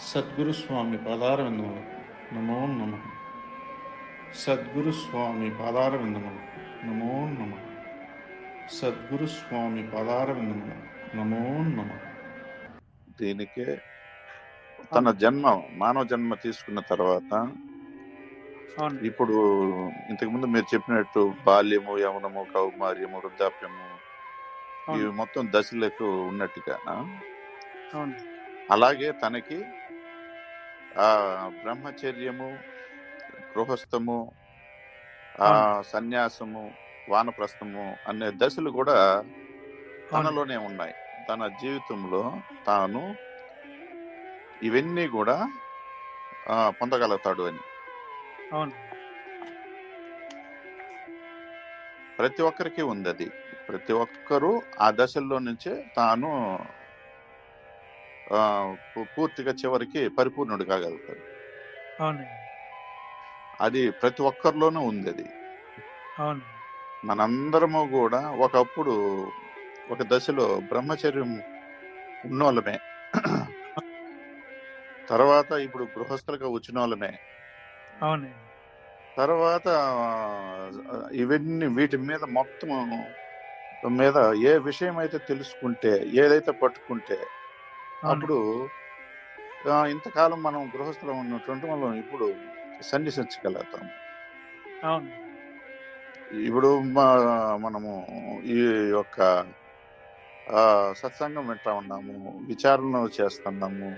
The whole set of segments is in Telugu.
సద్గురు స్వామి పాదారవిందములు. నమో నమ. సద్గురు స్వామి పాదారవిందములు. నమో నమ. సద్గురు స్వామి పాదారవిందములు. నమో నమ. దీనికే తన జన్మ మానవ జన్మ తీసుకున్న తర్వాత అవును. ఇప్పుడు ఇంతకుముందు మీరు చెప్పినట్టు బాల్యము యవనము కౌమార్యము వృద్ధాప్యము ఇవి మొత్తం దశలకు ఉన్నట్టుగా అవును. అలాగే తనకి ఆ బ్రహ్మచర్యము గృహస్థము ఆ సన్యాసము వానప్రస్థము అనే దశలు కూడా తనలోనే ఉన్నాయి. తన జీవితంలో తాను ఇవన్నీ కూడా పొందగలుగుతాడు అని. అవును. ప్రతి ఒక్కరికి ఉంది అది. ప్రతి ఒక్కరూ ఆ దశల్లో నుంచే తాను పూర్తిగా చివరికి పరిపూర్ణుడు కాగలుగుతాడు. అది ప్రతి ఒక్కరిలోనూ ఉంది అది మనందరము కూడా ఒకప్పుడు ఒక దశలో బ్రహ్మచర్యం ఉన్నోళ్ళమే. తర్వాత ఇప్పుడు గృహస్థులుగా వచ్చిన వాళ్ళమే తర్వాత ఇవన్నీ వీటి మీద మొత్తం మీద ఏ విషయం అయితే తెలుసుకుంటే ఏదైతే పట్టుకుంటే అప్పుడు ఇంతకాలం మనం గృహస్థులో ఉన్నటువంటి మనం ఇప్పుడు సన్నిసించగలుగుతాం అవును. ఇప్పుడు మా- మనము ఈ యొక్క సత్సంగం వింటా ఉన్నాము. విచారణ చేస్తున్నాము.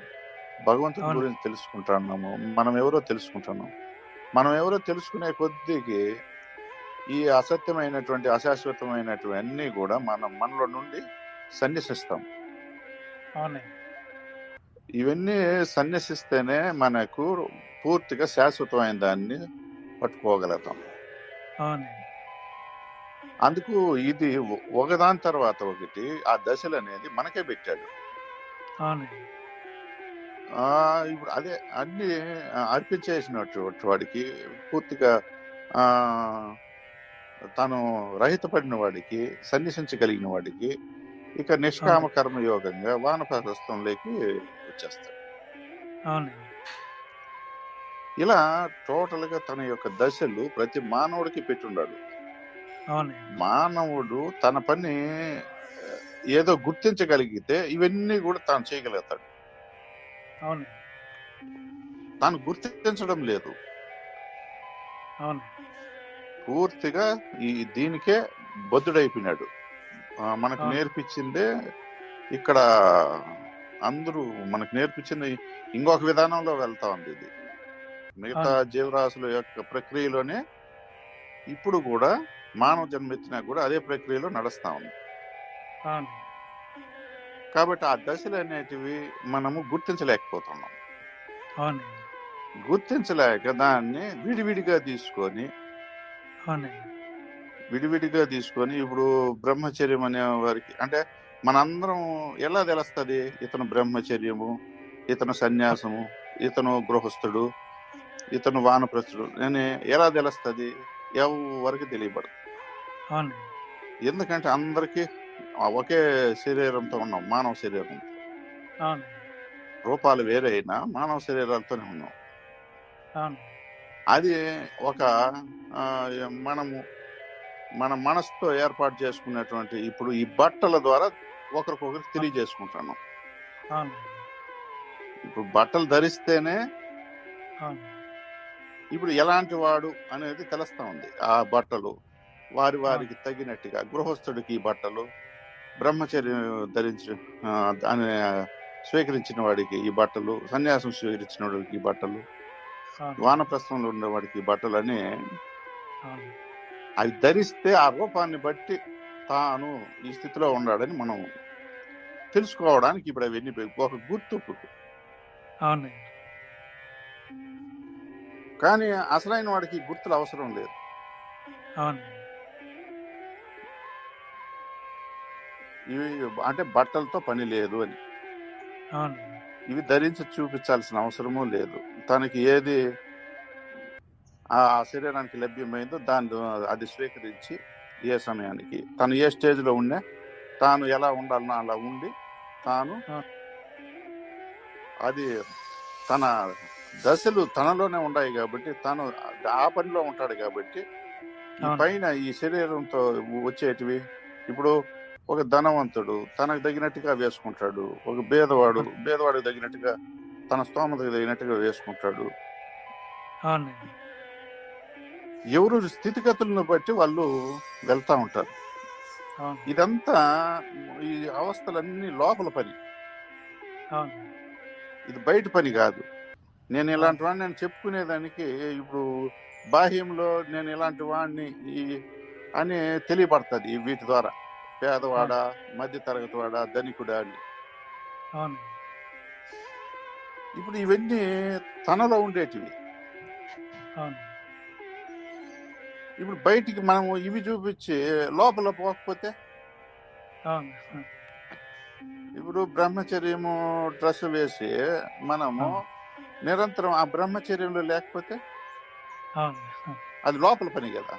భగవంతుడి అవును. గురించి తెలుసుకుంటున్నాము మనం ఎవరో తెలుసుకుంటున్నాం. మనం ఎవరో తెలుసుకునే కొద్దికి ఈ అసత్యమైనటువంటి అశాశ్వతమైనటువంటి అన్నీ కూడా మనం మనలో నుండి సన్యసిస్తాం అవును ఇవన్నీ సన్యసిస్తేనే మనకు పూర్తిగా శాశ్వతమైన దాన్ని పట్టుకోగలుగుతాం. అందుకు ఇది ఒకదాని తర్వాత ఒకటి ఆ దశలు అనేది మనకే పెట్టాడు. ఇప్పుడు అదే అన్ని అర్పించేసినటువంటి వాడికి పూర్తిగా ఆ తను రహితపడిన వాడికి సన్నిసించగలిగిన వాడికి ఇక నిష్కామ కర్మ యోగంగా వానప్రస్థంలోకి వచ్చేస్తాడు. ఇలా టోటల్గా తన యొక్క దశలు ప్రతి మానవుడికి అవును మానవుడు తన పని ఏదో గుర్తించగలిగితే ఇవన్నీ కూడా తాను చేయగలుగుతాడు. అవును తాను గుర్తించడం లేదు. అవును పూర్తిగా ఈ దీనికే బొద్దుడైపోయినాడు మనకు. నేర్పించిందే ఇక్కడ అందరూ మనకు నేర్పించింది ఇంకొక విధానంలో వెళ్తా ఉంది ఇది. మిగతా. జీవరాశుల యొక్క ప్రక్రియలోనే ఇప్పుడు కూడా మానవ జన్మ ఎత్తినా కూడా అదే ప్రక్రియలో నడుస్తా ఉంది. కాబట్టి ఆ దశలు అనేటివి మనము గుర్తించలేకపోతున్నాం. గుర్తించలేక దాన్ని విడివిడిగా తీసుకొని విడివిడిగా తీసుకొని ఇప్పుడు బ్రహ్మచర్యం అనే వారికి అంటే మనందరం ఎలా తెలుస్తుంది? ఇతను బ్రహ్మచర్యము ఇతను సన్యాసము ఇతను గృహస్థుడు ఇతను వానప్రస్థుడు అని ఎలా తెలుస్తుంది? ఎవరికి తెలియబడదు. ఎందుకంటే అందరికీ ఒకే శరీరంతో ఉన్నాం మానవ శరీరం. రూపాలు వేరే అయినా మానవ శరీరాలతోనే ఉన్నాం. అది ఒక మనము మన మనసుతో ఏర్పాటు చేసుకున్నటువంటి ఇప్పుడు ఈ బట్టల ద్వారా ఒకరికొకరు తెలియజేసుకుంటున్నాం. అవును ఇప్పుడు బట్టలు ధరిస్తేనే ఇప్పుడు ఎలాంటి వాడు అనేది తెలుస్తా ఉంది. ఆ బట్టలు వారి వారికి తగినట్టుగా గృహస్థుడికి ఈ బట్టలు బ్రహ్మచర్యం ధరించి ఆ, దాన్ని స్వీకరించిన వాడికి ఈ బట్టలు సన్యాసం స్వీకరించిన వాడికి ఈ బట్టలు వానప్రస్థంలో ఉండేవాడికి ఈ బట్టలు అని అవి ధరిస్తే ఆ రూపాన్ని బట్టి తాను ఈ స్థితిలో ఉన్నాడని మనం తెలుసుకోవడానికి ఇప్పుడు అవన్నీ ఒక గుర్తు అవును కానీ అసలైన వాడికి గుర్తులు అవసరం లేదు. ఇవి అంటే బట్టలతో పని లేదు అని. ఇవి ధరించి చూపించాల్సిన అవసరము లేదు. తనకి ఏది ఆ శరీరానికి లభ్యమైందో దాన్ని అది స్వీకరించి ఏ సమయానికి. తను ఏ స్టేజ్లో ఉన్నా తాను ఎలా ఉండాలనో అలా ఉండి తాను అది తన దశలు తనలోనే ఉన్నాయి కాబట్టి తను ఆ పనిలో ఉంటాడు కాబట్టి. పైన ఈ శరీరంతో వచ్చేటివి ఇప్పుడు ఒక ధనవంతుడు తనకు తగినట్టుగా వేసుకుంటాడు ఒక భేదవాడు భేదవాడికి తగినట్టుగా తన స్తోమతకు తగినట్టుగా వేసుకుంటాడు. ఎవరు స్థితిగతులను బట్టి వాళ్ళు వెళ్తా ఉంటారు. ఇదంతా ఈ అవస్థలన్నీ లోపల పని. ఇది బయట పని కాదు. నేను ఇలాంటి వాడిని నేను చెప్పుకునేదానికి ఇప్పుడు బాహ్యంలో నేను ఇలాంటి వాడిని ఈ అని తెలియబడుతుంది వీటి ద్వారా. పేదవాడ మధ్య తరగతి వాడ ధనికుడా అని. ఇప్పుడు ఇవన్నీ తనలో ఉండేటివి. ఇప్పుడు బయటికి మనం ఇవి చూపించి లోపల పోకపోతే? ఇప్పుడు బ్రహ్మచర్యము డ్రెస్ వేసి మనము నిరంతరం ఆ బ్రహ్మచర్యంలో లేకపోతే? అది లోపల పని కదా?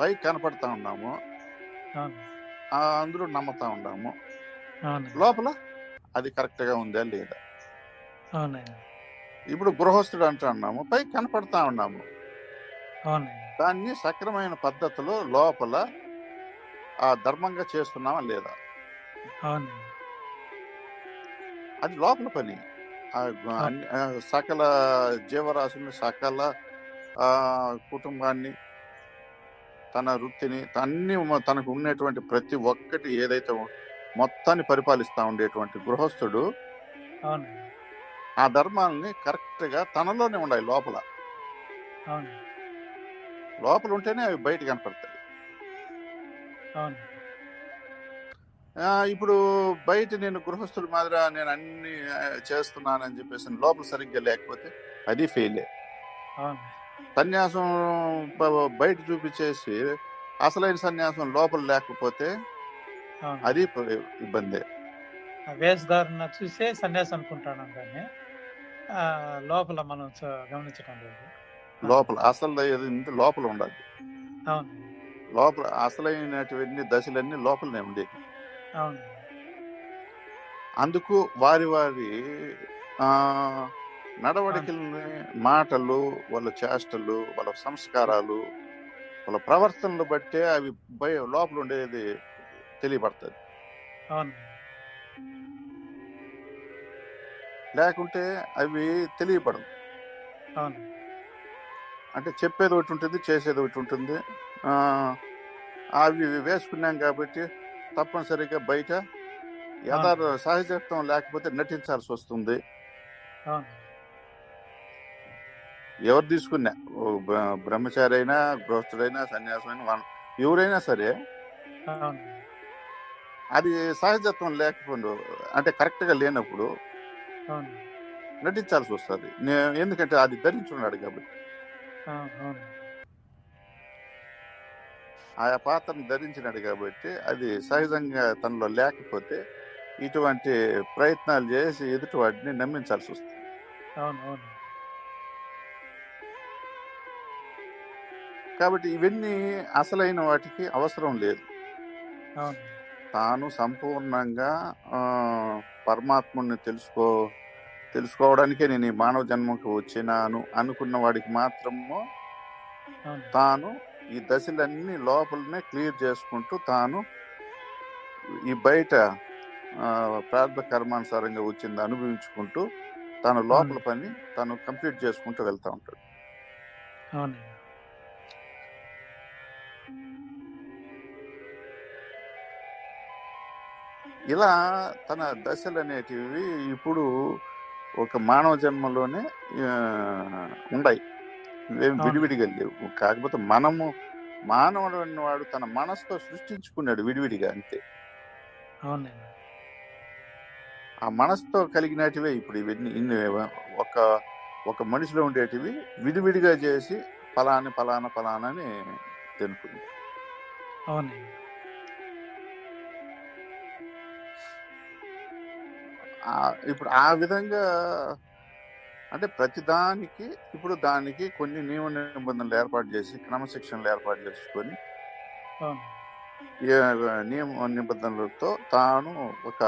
పైకి కనపడతా ఉన్నాము. అందరూ నమ్ముతా ఉన్నాము. లోపల అది కరెక్ట్గా ఉందా లేదా? ఇప్పుడు గృహస్థుడు అంటూ ఉన్నాము. పైకి కనపడతా ఉన్నాము. దాన్ని సక్రమైన పద్ధతిలో లోపల ఆ ధర్మంగా చేస్తున్నామా లేదా? అది లోపల పని. సకల జీవరాశుల్ని సకల కుటుంబాన్ని తన వృత్తిని అన్ని తనకు ఉన్నటువంటి ప్రతి ఒక్కటి ఏదైతే మొత్తాన్ని పరిపాలిస్తా ఉండేటువంటి గృహస్థుడు ఆ ధర్మాలని కరెక్ట్గా తనలోనే ఉండాలి లోపల. లోపల ఉంటేనే అవి బయట కనపడతాయి. ఇప్పుడు బయట నేను గృహస్థుడి మాదిరి నేను అన్ని చేస్తున్నానని చెప్పేసి లోపల సరిగ్గా లేకపోతే అది ఫెయిలే సన్యాసం బయట చూపించేసి అసలైన సన్యాసం లోపల లేకపోతే అది ఇబ్బందే. వేషధారణ చూసే సన్యాసం అనుకుంటాను కానీ లోపల మనం గమనించడం లేదు. లోపల అసలు లోపల ఉండాలి. లోపల అసలైనటువంటి దశలన్నీ లోపలనే ఉండేవి అందుకు వారి వారి నడవడికల్ని మాటలు వాళ్ళ చేష్టలు వాళ్ళ సంస్కారాలు వాళ్ళ ప్రవర్తనలు బట్టే అవి బయ లోపల ఉండేది తెలియబడుతుంది లేకుంటే అవి తెలియబడవు అవును. అంటే చెప్పేది ఒకటి ఉంటుంది చేసేది ఒకటి ఉంటుంది. అవి వేసుకున్నాం కాబట్టి తప్పనిసరిగా బయట యథార్థ సహజత్వం లేకపోతే నటించాల్సి వస్తుంది. ఎవరు తీసుకున్నా బ్రహ్మచారి అయినా గృహస్థుడైనా సన్యాసమైనా ఎవరైనా సరే అది సహజత్వం లేకపోతే అంటే కరెక్ట్గా లేనప్పుడు నటించాల్సి వస్తుంది. ఎందుకంటే అది ధరించున్నాడు కాబట్టి. ఆయా పాత్రను ధరించినాడు కాబట్టి అది సహజంగా తనలో లేకపోతే ఇటువంటి ప్రయత్నాలు చేసి ఎదుటి వాటిని నమ్మించాల్సి వస్తుంది. కాబట్టి ఇవన్నీ అసలైన వాటికి అవసరం లేదు. తాను సంపూర్ణంగా ఆ, పరమాత్ముడిని తెలుసుకో తెలుసుకోవడానికే నేను ఈ మానవ జన్మకు వచ్చినాను అనుకున్న వాడికి మాత్రము తాను ఈ దశలన్నీ లోపలనే క్లియర్ చేసుకుంటూ తాను ఈ బయట ఆ, ప్రారంభ కర్మానుసారంగా వచ్చింది అనుభవించుకుంటూ తన లోపల పని తను కంప్లీట్ చేసుకుంటూ వెళ్తా ఉంటాడు. ఇలా తన దశలు అనేటివి ఇప్పుడు ఒక మానవ జన్మలోనే ఆ, ఉన్నాయి ఇవేం అవును. విడివిడిగా లేవు. కాకపోతే మనము మానవుడు అన్నవాడు తన మనసుతో సృష్టించుకున్నాడు విడివిడిగా అంతే. ఆ మనసుతో కలిగినటివే ఇప్పుడు ఇవన్నీ. ఇన్ని ఒక ఒక మనిషిలో ఉండేటివి విడివిడిగా చేసి ఫలాని ఫలానా ఫలానా అని తెలుపుతుంది అవునండి. ఇప్పుడు ఆ విధంగా అంటే ప్రతిదానికి ఇప్పుడు దానికి కొన్ని నియమ నిబంధనలు ఏర్పాటు చేసి క్రమశిక్షణలు ఏర్పాటు చేసుకొని నియమ నిబంధనలతో తాను ఒక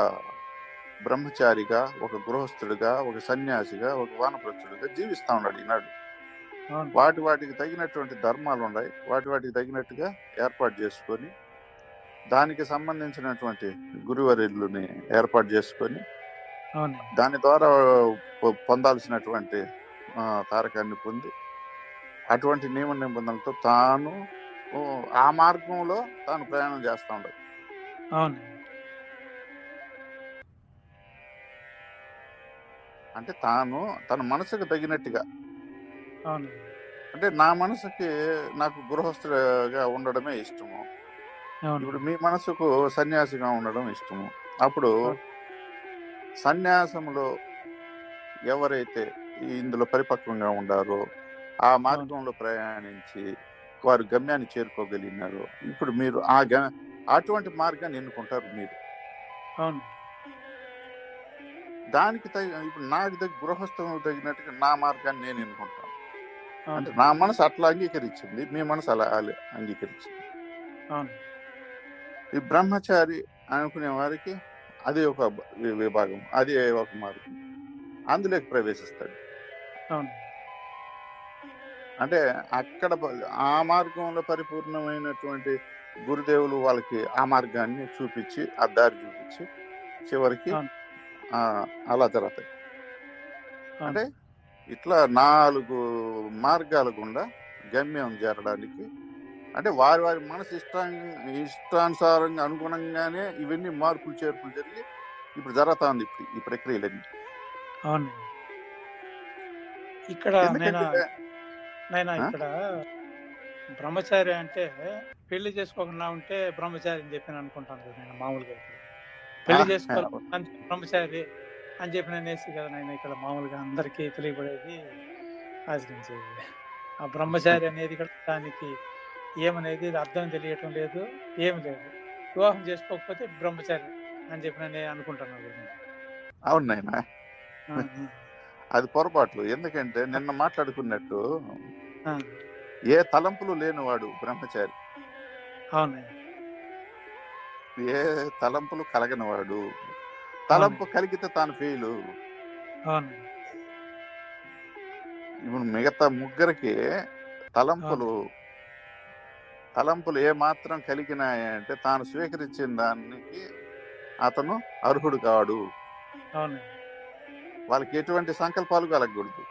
బ్రహ్మచారిగా ఒక గృహస్థుడిగా ఒక సన్యాసిగా ఒక వానప్రస్థుడిగా జీవిస్తా ఉన్నాడు ఈనాడు. వాటి వాటికి తగినటువంటి ధర్మాలు ఉన్నాయి. వాటి వాటికి తగినట్టుగా ఏర్పాటు చేసుకొని దానికి సంబంధించినటువంటి గురువరిల్లుని ఏర్పాటు చేసుకొని దాని ద్వారా పొందాల్సినటువంటి తారకాన్ని పొంది అటువంటి నియమ నిబంధనలతో తాను ఆ మార్గంలో తాను ప్రయాణం చేస్తూ ఉండదు అవునండి. అంటే తాను తన మనసుకు తగినట్టుగా. అంటే నా మనసుకి నాకు గృహస్థుగా ఉండడమే ఇష్టము. అవును ఇప్పుడు మీ మనసుకు సన్యాసిగా ఉండడం ఇష్టము. అప్పుడు సన్యాసంలో ఎవరైతే ఇందులో పరిపక్వంగా ఉండారో ఆ మార్గంలో ప్రయాణించి వారు గమ్యాన్ని చేరుకోగలిగినారు ఇప్పుడు మీరు ఆ గ అటువంటి మార్గాన్ని ఎన్నుకుంటారు మీరు? అవును. దానికి తగి ఇప్పుడు నాకు తగ్గ గృహస్థం తగినట్టుగా నా మార్గాన్ని నేను ఎన్నుకుంటాను. అంటే నా మనసు అట్లా అంగీకరించింది మీ మనసు అలా అంగీకరించింది. ఈ బ్రహ్మచారి అనుకునే వారికి అది ఒక విభాగం. అది ఒక మార్గం. అందులోకి ప్రవేశిస్తాడు. అంటే అక్కడ ఆ మార్గంలో పరిపూర్ణమైనటువంటి గురుదేవులు వాళ్ళకి ఆ మార్గాన్ని చూపించి ఆ దారి చూపించి చివరికి అలా జరుగుతాయి. అంటే ఇట్లా నాలుగు మార్గాల గుండా గమ్యం చేరడానికి అంటే వారి వారి మనసు ఇష్టం ఇష్టానుసారంగా అనుగుణంగానే ఇవన్నీ మార్పులు చేర్పులు జరిగి ఇప్పుడు జరుగుతుంది ఇప్పుడు ఈ ప్రక్రియలన్నీ అవును ఇక్కడ నేను? ఇక్కడ బ్రహ్మచారి అంటే పెళ్ళి చేసుకోకుండా ఉంటే బ్రహ్మచారి అని చెప్పి అనుకుంటాను కదా నేను మామూలుగా. పెళ్ళి చేసుకోవాలి బ్రహ్మచారి అని చెప్పి నేను వేసి కదా నేను ఇక్కడ మామూలుగా అందరికీ తెలియబడేది ఆచరించేది ఆ బ్రహ్మచారి అనేది కూడా దానికి ఏమనేది అర్థం తెలియటం లేదు ఏమి లేదు. వివాహం చేసుకోకపోతే బ్రహ్మచారి అని చెప్పి నేను. అనుకుంటున్నాను. అవును నాయనా. అది పొరపాట్లు. ఎందుకంటే నిన్న మాట్లాడుకున్నట్టు ఏ తలంపులు లేనివాడు బ్రహ్మచారి. అవును ఏ తలంపులు కలగనివాడు. తలంపు కలిగితే తాను ఫెయిల్. అవును ఇప్పుడు మిగతా ముగ్గురికి తలంపులు తలంపులు ఏ మాత్రం కలిగినాయంటే తాను స్వీకరించిన దానికి అతను అర్హుడు కాడు వాళ్ళకి ఎటువంటి సంకల్పాలు కలగకూడదు.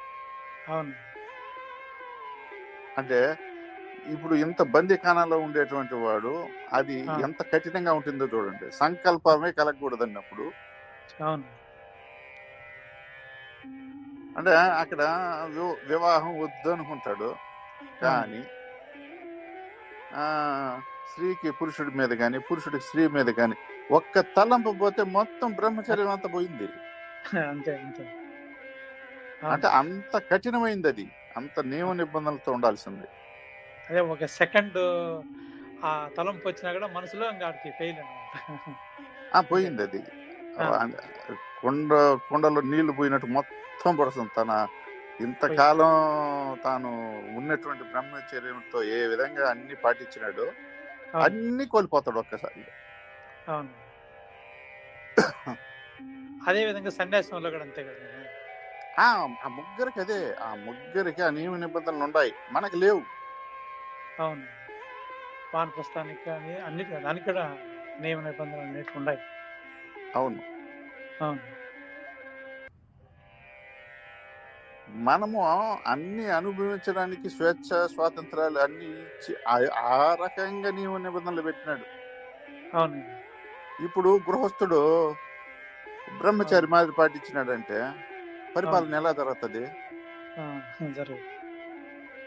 అంటే ఇప్పుడు ఇంత బందీఖానాలో ఉండేటువంటి వాడు అది. ఎంత కఠినంగా ఉంటుందో చూడండి. సంకల్పమే కలగకూడదు అన్నప్పుడు అంటే అక్కడ వివాహం వద్దు అనుకుంటాడు కానీ స్త్రీకి పురుషుడి మీద కానీ పురుషుడికి స్త్రీ మీద కానీ ఒక్క తలంపు పోతే మొత్తం బ్రహ్మచర్యం అంతా పోయింది. అంతే అంతే. అంటే అంత కఠినమైంది అది. అంత నియమ నిబంధనలతో ఉండాల్సింది. అదే ఒక సెకండ్ ఆ తలంపు వచ్చినా కూడా మనసులో ఆడికి ఫెయిల్ అనమాట. పోయింది అది. కొండ కొండలో నీళ్ళు పోయినట్టు మొత్తం పడుతుంది తన ఇంతకాలం తాను ఉన్నటువంటి బ్రహ్మచర్యంతో ఏ విధంగా అన్ని పాటించినాడో అన్ని కోల్పోతాడు ఒక్కసారి. అవును. అదే విధంగా సన్యాసంలో కూడా అంతే కదా ఆ! ముగ్గురికి అదే ఆ ముగ్గురికి ఆ నియమ నిబంధనలు ఉన్నాయి మనకు లేవు. అవును. వానప్రస్థానికి కానీ అన్నిటి దానికి కూడా నియమ నిబంధనలు అన్నిటి ఉన్నాయి అవును. అవును. మనము అన్ని అనుభవించడానికి స్వేచ్ఛ స్వాతంత్రాలు అన్ని ఇచ్చి ఆ- రకంగా నియమ నిబంధనలు పెట్టినాడు. అవును ఇప్పుడు గృహస్థుడు బ్రహ్మచారి మాదిరి పాటించినాడంటే పరిపాలన ఎలా జరుగుతుంది?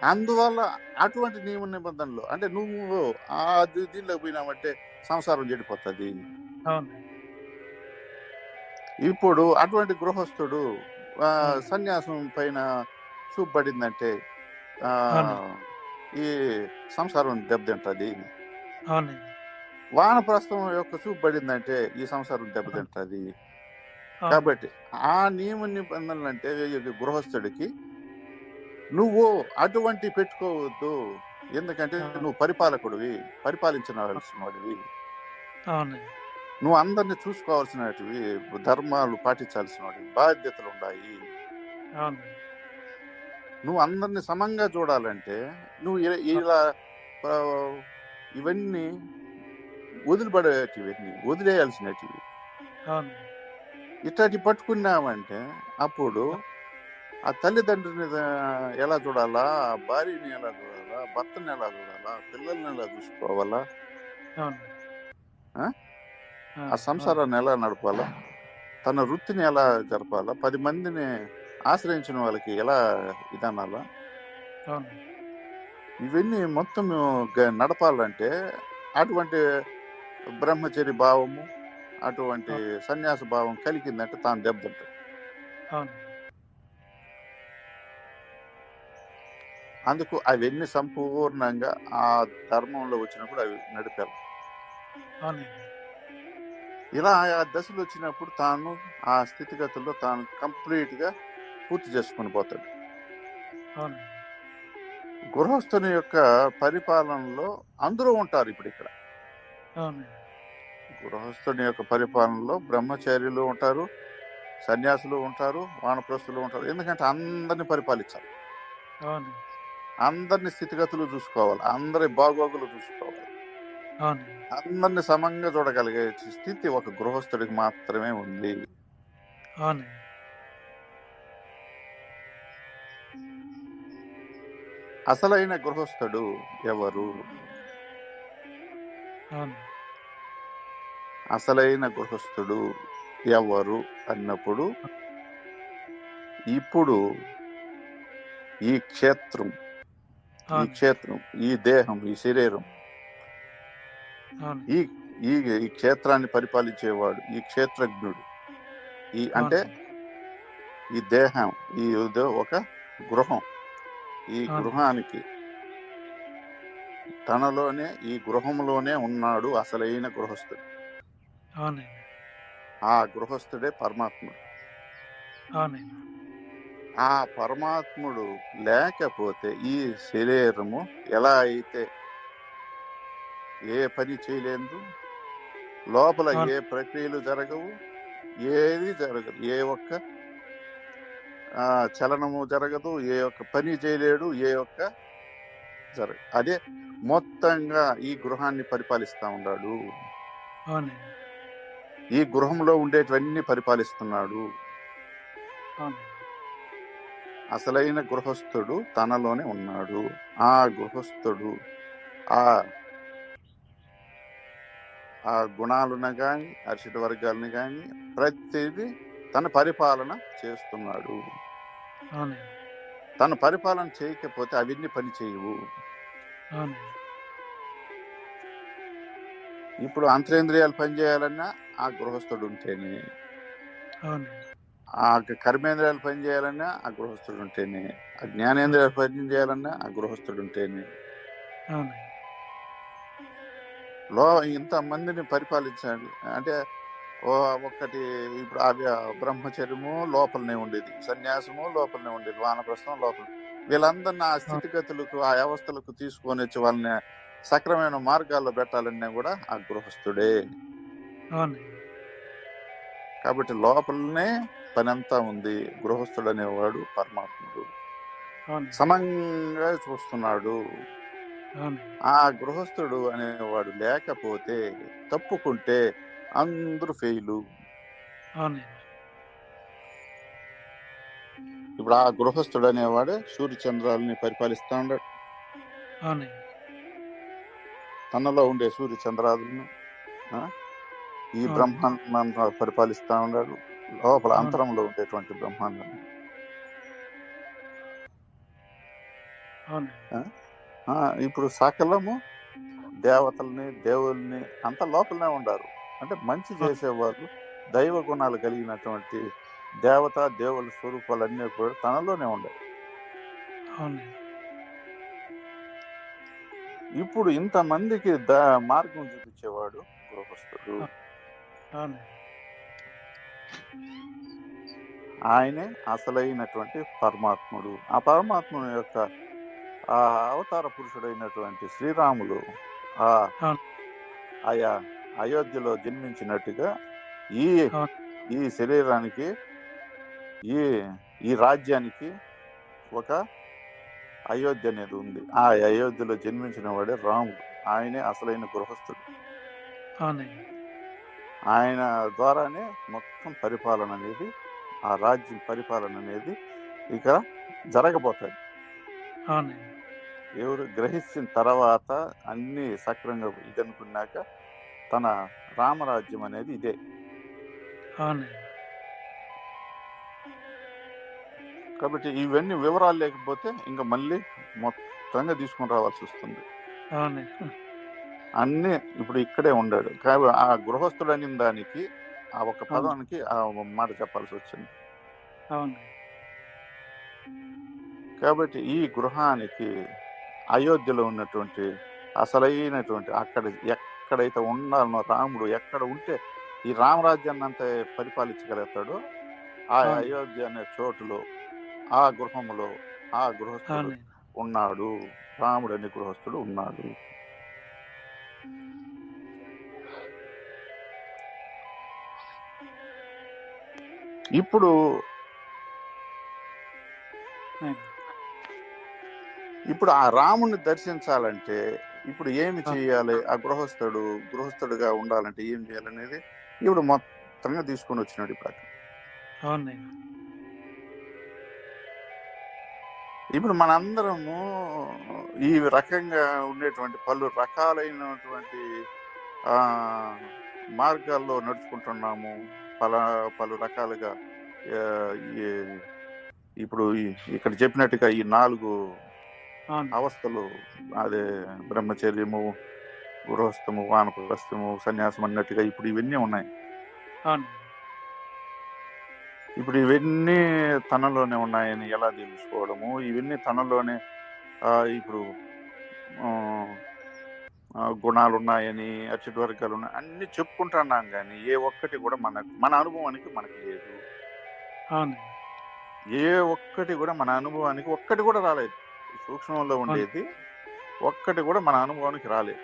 అందువల్ల అటువంటి నియమ నిబంధనలు అంటే నువ్వు ఆ దీ- దీనిలోకి పోయినావంటే సంసారం చెడిపోతుంది. ఇప్పుడు అటువంటి గృహస్థుడు. సన్యాసం పైన చూపు పడిందంటే. ఈ సంసారం దెబ్బతింటది వానప్రస్థం యొక్క చూపు పడిందంటే ఈ సంసారం దెబ్బతింటది. కాబట్టి ఆ నియమ నిబంధనలు అంటే గృహస్థుడికి నువ్వు అటువంటి పెట్టుకోవద్దు ఎందుకంటే. నువ్వు పరిపాలకుడివి పరిపాలించవలసిన వాడివి నువ్వు అందరిని చూసుకోవాల్సినటివి ధర్మాలు పాటించాల్సిన బాధ్యతలు ఉన్నాయి నువ్వు అందరిని సమంగా చూడాలంటే నువ్వు ఇలా ఇవన్నీ వదిలిపడేటివి వదిలేయాల్సినటివి. ఇట్లాంటి పట్టుకున్నామంటే అప్పుడు ఆ. తల్లిదండ్రుని ఎలా చూడాలా? ఆ భార్యని ఎలా చూడాలా? భర్తని ఎలా చూడాలా? పిల్లల్ని ఎలా చూసుకోవాలా? ఆ? సంసారాన్ని ఎలా నడపాలా? తన వృత్తిని ఎలా జరపాలా? పది మందిని ఆశ్రయించిన వాళ్ళకి ఎలా ఇదనాలా? ఇవన్నీ మొత్తం నడపాలంటే అటువంటి బ్రహ్మచర్య భావము అటువంటి సన్యాస భావం కలిగిందంటే తాను దెబ్బతింటాడు. అందుకు అవన్నీ సంపూర్ణంగా ఆ ధర్మంలో వచ్చినప్పుడు అవి నడిపారు ఇలా ఆ దశలు వచ్చినప్పుడు తాను ఆ స్థితిగతుల్లో తాను కంప్లీట్గా పూర్తి చేసుకుని పోతాడు. గృహస్థుని యొక్క పరిపాలనలో అందరూ ఉంటారు ఇప్పుడు ఇక్కడ. గృహస్థుని యొక్క పరిపాలనలో బ్రహ్మచార్యులు ఉంటారు సన్యాసులు ఉంటారు వానప్రస్తులు ఉంటారు. ఎందుకంటే అందరిని పరిపాలించాలి. అందరిని స్థితిగతులు చూసుకోవాలి. అందరి బాగోగులు చూసుకోవాలి. అందరిని సమంగా చూడగలిగే స్థితి ఒక గృహస్థుడికి మాత్రమే ఉంది. అసలైన గృహస్థుడు ఎవరు? అసలైన గృహస్థుడు ఎవరు అన్నప్పుడు ఇప్పుడు ఈ క్షేత్రం ఈ క్షేత్రం ఈ దేహం ఈ శరీరం ఈ ఈ ఈ క్షేత్రాన్ని పరిపాలించేవాడు ఈ క్షేత్రజ్ఞుడు. ఈ అంటే ఈ దేహం ఈ ఒక గృహం. ఈ. గృహానికి తనలోనే ఈ గృహంలోనే ఉన్నాడు అసలైన గృహస్థుడు. ఆ గృహస్థుడే పరమాత్ముడు. ఆ పరమాత్ముడు లేకపోతే ఈ శరీరము ఎలా అయితే ఏ పని చేయలేదు. లోపల. ఏ ప్రక్రియలు జరగవు ఏది జరగదు. ఏ ఒక్క చలనము జరగదు ఏ ఒక్క పని చేయలేడు ఏ ఒక్క జరగదు అదే మొత్తంగా ఈ గృహాన్ని పరిపాలిస్తా ఉన్నాడు. ఈ గృహంలో ఉండేటివన్నీ పరిపాలిస్తున్నాడు. అసలైన గృహస్థుడు తనలోనే ఉన్నాడు. ఆ గృహస్థుడు ఆ ఆ గుణాలను కానీ అర్షిత వర్గాలను కానీ ప్రతిదీ తన పరిపాలన చేస్తున్నాడు. తన పరిపాలన చేయకపోతే అవన్నీ పని చేయవు. ఇప్పుడు అంతరేంద్రియాలు పనిచేయాలన్నా ఆ గృహస్థుడు ఉంటేనే. ఆ కర్మేంద్రియాలు పనిచేయాలన్నా ఆ గృహస్థుడు ఉంటేనే. ఆ జ్ఞానేంద్రియాలు పని చేయాలన్నా ఆ గృహస్థుడు ఉంటేనే. లో ఇంతమందిని పరిపాలించాలి. అంటే ఓ ఒక్కటి ఇప్పుడు బ్రహ్మచర్యము లోపలనే ఉండేది. సన్యాసము లోపలనే ఉండేది. వానప్రస్థం లోపల. వీళ్ళందరిని ఆ స్థితిగతులకు ఆ వ్యవస్థలకు తీసుకొని వచ్చి వాళ్ళని సక్రమైన మార్గాల్లో పెట్టాలన్నా కూడా ఆ గృహస్థుడే. కాబట్టి లోపలనే పనంతా ఉంది. గృహస్థుడు అనేవాడు పరమాత్ముడు సమంగా చూస్తున్నాడు. ఆ గృహస్థుడు అనేవాడు లేకపోతే తప్పుకుంటే అందరూ ఫెయిలు. ఇప్పుడు ఆ గృహస్థుడు అనేవాడు సూర్యచంద్రాలని పరిపాలిస్తా ఉన్నాడు తనలో ఉండే సూర్యచంద్రాలను ఈ. బ్రహ్మాండం పరిపాలిస్తా ఉన్నాడు లోపల. అంతరంలో ఉండేటువంటి బ్రహ్మాండం ఇప్పుడు సకలము దేవతల్ని దేవుల్ని అంత లోపలనే ఉండారు. అంటే మంచి చేసేవారు దైవ గుణాలు కలిగినటువంటి దేవత దేవుల స్వరూపాలన్నీ కూడా తనలోనే అవునండి ఇప్పుడు ఇంతమందికి ద మార్గం చూపించేవాడు గృహస్థుడు. ఆయనే అసలైనటువంటి పరమాత్ముడు. ఆ పరమాత్ముని యొక్క ఆ అవతార పురుషుడైనటువంటి శ్రీరాములు ఆ. ఆయా అయోధ్యలో జన్మించినట్టుగా ఈ. ఈ శరీరానికి ఈ ఈ రాజ్యానికి ఒక అయోధ్య అనేది ఉంది. ఆ అయోధ్యలో జన్మించిన వాడే రాముడు. ఆయనే అసలైన గృహస్థుడు. ఆయన ద్వారానే మొత్తం పరిపాలన అనేది ఆ రాజ్యం పరిపాలన అనేది ఇక జరగబోతుంది. అవునండి. ఎవరు గ్రహించిన తర్వాత అన్ని సక్రంగా ఇది అనుకున్నాక తన రామరాజ్యం అనేది ఇదే. కాబట్టి ఇవన్నీ వివరాలు లేకపోతే ఇంకా మళ్ళీ మొత్తంగా తీసుకుని రావాల్సి వస్తుంది. అన్ని ఇప్పుడు ఇక్కడే ఉండాడు. కాబట్టి ఆ గృహస్థుడు అనే దానికి ఆ ఒక్క పదానికి ఆ మాట చెప్పాల్సి వచ్చింది. కాబట్టి ఈ గృహానికి అయోధ్యలో ఉన్నటువంటి అసలైనటువంటి అక్కడ ఎక్కడైతే ఉండాలనో రాముడు ఎక్కడ ఉంటే ఈ రామరాజ్యాన్ని అంతా పరిపాలించగలుగుతాడో ఆ. అయోధ్య అనే చోటులో ఆ గృహములో ఆ గృహస్థుడు ఉన్నాడు రాముడు అనే గృహస్థుడు ఉన్నాడు ఇప్పుడు. ఇప్పుడు ఆ రాముడిని దర్శించాలంటే ఇప్పుడు ఏమి. చేయాలి ఆ గృహస్థుడు గృహస్థుడుగా ఉండాలంటే ఏం చేయాలనేది ఇప్పుడు మొత్తంగా తీసుకొని వచ్చినాడు ఇప్పుడు అక్కడ. ఇప్పుడు మనందరము ఈ రకంగా ఉండేటువంటి పలు రకాలైనటువంటి ఆ మార్గాల్లో నడుచుకుంటున్నాము పల పలు రకాలుగా ఇప్పుడు ఇక్కడ చెప్పినట్టుగా ఈ నాలుగు అవస్థలు అదే బ్రహ్మచర్యము గృహస్థము వానప్రస్థము సన్యాసం అన్నట్టుగా ఇప్పుడు ఇవన్నీ ఉన్నాయి. ఇప్పుడు ఇవన్నీ తనలోనే ఉన్నాయని ఎలా తెలుసుకోవడము? ఇవన్నీ తనలోనే ఇప్పుడు గుణాలు ఉన్నాయని అచ్చటి వర్గాలు ఉన్నాయి అన్ని చెప్పుకుంటున్నాం కానీ ఏ ఒక్కటి కూడా మన మన అనుభవానికి మనకి లేదు. ఏ ఒక్కటి కూడా మన అనుభవానికి ఒక్కటి కూడా రాలేదు. సూక్ష్మంలో ఉండేది. ఒక్కటి కూడా మన అనుభవానికి రాలేదు.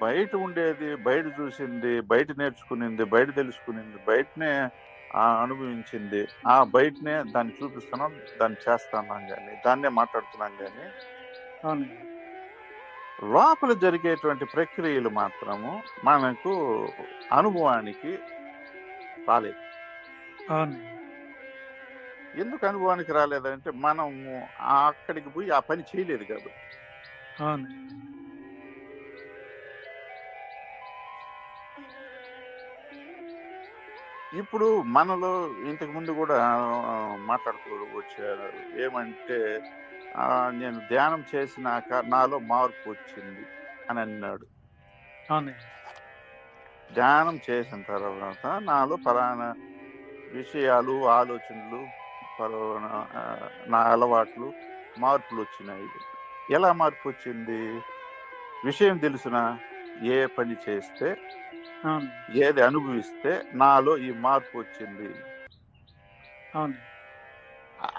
బయట ఉండేది బయట చూసింది బయట నేర్చుకునింది బయట తెలుసుకునింది బయటనే ఆ అనుభవించింది ఆ బయటనే దాన్ని చూపిస్తున్నాం దాన్ని చేస్తున్నాం కానీ దాన్నే మాట్లాడుతున్నాం కానీ లోపల జరిగేటువంటి ప్రక్రియలు మాత్రము మనకు అనుభవానికి రాలేదు. అవును. ఎందుకు అనుభవానికి రాలేదంటే మనము అక్కడికి పోయి ఆ పని చేయలేదు కాబట్టి. అవును. ఇప్పుడు మనలో ఇంతకు ముందు కూడా ఆ, మాట్లాడుతూ వచ్చారు. ఏమంటే నేను ధ్యానం చేసినాక నాలో మార్పు వచ్చింది అని అన్నాడు. ధ్యానం చేసిన తర్వాత నాలో ఫలానా విషయాలు ఆలోచనలు నా అలవాట్లు మార్పులు వచ్చినాయి ఎలా మార్పు వచ్చింది విషయం తెలుసునా? ఏ పని చేస్తే ఏది అనుభవిస్తే నాలో ఈ మార్పు వచ్చింది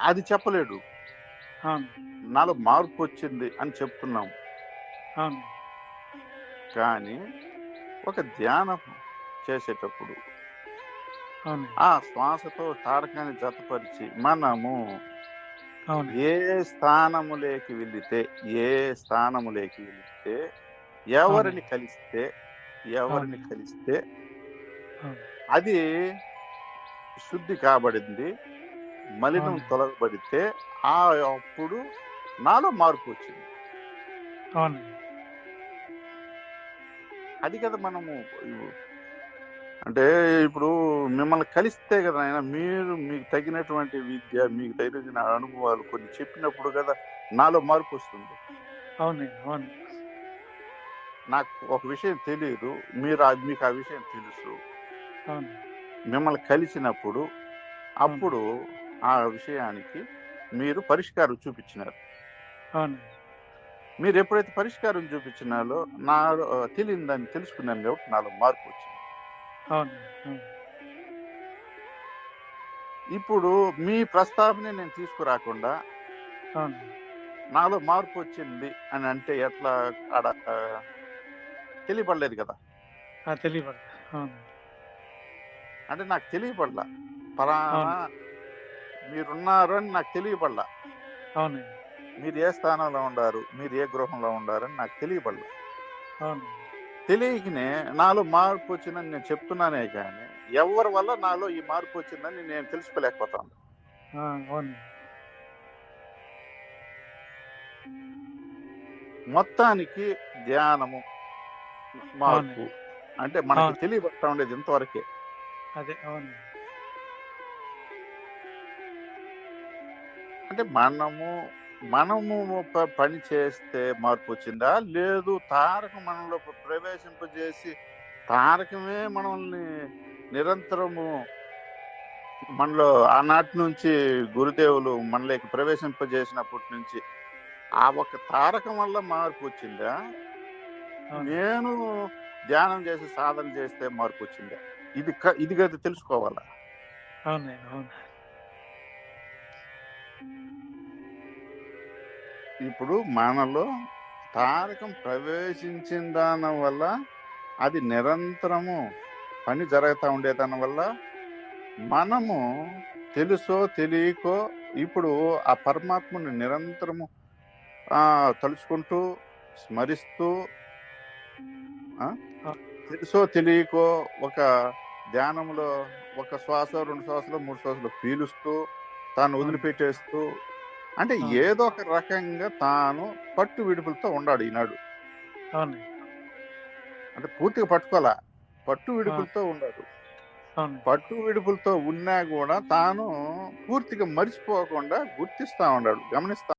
అది చెప్పలేడు. నాలో మార్పు వచ్చింది అని చెప్తున్నాం. కానీ ఒక ధ్యానం చేసేటప్పుడు ఆ శ్వాసతో తారకాన్ని జతపరిచి మనము ఏ స్థానములేకి వెళితే ఏ స్థానములేకి వెళితే ఎవరిని కలిస్తే ఎవరిని. కలిస్తే. అది శుద్ధి కాబడింది మలినం. తొలగబడితే ఆ అప్పుడు నాలో మార్పు వచ్చింది అది కదా మనము అంటే ఇప్పుడు మిమ్మల్ని కలిస్తే కదా ఆయన మీరు మీకు తగినటువంటి విద్య మీకు తగిన అనుభవాలు కొన్ని చెప్పినప్పుడు కదా నాలో మార్పు వస్తుంది. అవును అవును. నాకు ఒక విషయం తెలియదు మీరు మీకు ఆ విషయం తెలుసు. అవును. మిమ్మల్ని కలిసినప్పుడు అప్పుడు ఆ విషయానికి మీరు పరిష్కారం చూపించినారు. అవును. మీరు ఎప్పుడైతే పరిష్కారం చూపించినారో నాలో తెలియని దాన్ని తెలుసుకున్నాను కాబట్టి నాలో మార్పు వచ్చింది. అవును. ఇప్పుడు మీ ప్రస్తావన నేను తీసుకురాకుండా నాలో మార్పు వచ్చింది అని అంటే ఎట్లా ఆడ తెలియపడలేదు కదా? అవును. అంటే నాకు తెలియపడలా. పలానా మీరున్నారు అని నాకు తెలియపడలా. అవును మీరు ఏ స్థానంలో ఉండారు మీరు ఏ గృహంలో ఉండారని నాకు తెలియపడలా. అవును. తెలియకనే నాలో మార్పు వచ్చిందని నేను చెప్తున్నానే కానీ ఎవరి వల్ల నాలో ఈ మార్పు వచ్చిందని నేను తెలుసుకోలేకపోతాను. మొత్తానికి ధ్యానము మార్పు. అంటే మనకి. తెలియబడతా ఉండేది ఇంతవరకే. అదే అవును. అంటే మనము మనము పని చేస్తే మార్పు వచ్చిందా లేదు. తారకం మనలో ప్రవేశింపజేసి తారకమే మనల్ని నిరంతరము మనలో ఆనాటి నుంచి గురుదేవులు మనలోకి ప్రవేశింపజేసినప్పటి నుంచి ఆ ఒక తారకం వల్ల మార్పు వచ్చిందా నేను ధ్యానం చేసి సాధన చేస్తే మార్పు వచ్చిందా ఇది ఇది కదా తెలుసుకోవాలా? అవును అవును. ఇప్పుడు మనలో తారకం ప్రవేశించిన దాని వల్ల అది నిరంతరము పని జరుగుతూ ఉండేదాని వల్ల మనము తెలుసో తెలియకో ఇప్పుడు ఆ పరమాత్మని నిరంతరము తలుచుకుంటూ స్మరిస్తూ తెలుసో తెలియకో ఒక ధ్యానంలో ఒక శ్వాస రెండు శ్వాసలు మూడు శ్వాసలు పీలుస్తూ తాను వదిలిపెట్టేస్తూ అంటే. ఏదో ఒక రకంగా తాను పట్టు విడుపులతో ఉన్నాడు ఈనాడు. అవును అంటే పూర్తిగా పట్టుకోవాలా? పట్టు విడుపులతో ఉన్నాడు పట్టు విడుపులతో ఉన్నా కూడా తాను పూర్తిగా మర్చిపోకుండా గుర్తిస్తా ఉన్నాడు గమనిస్తా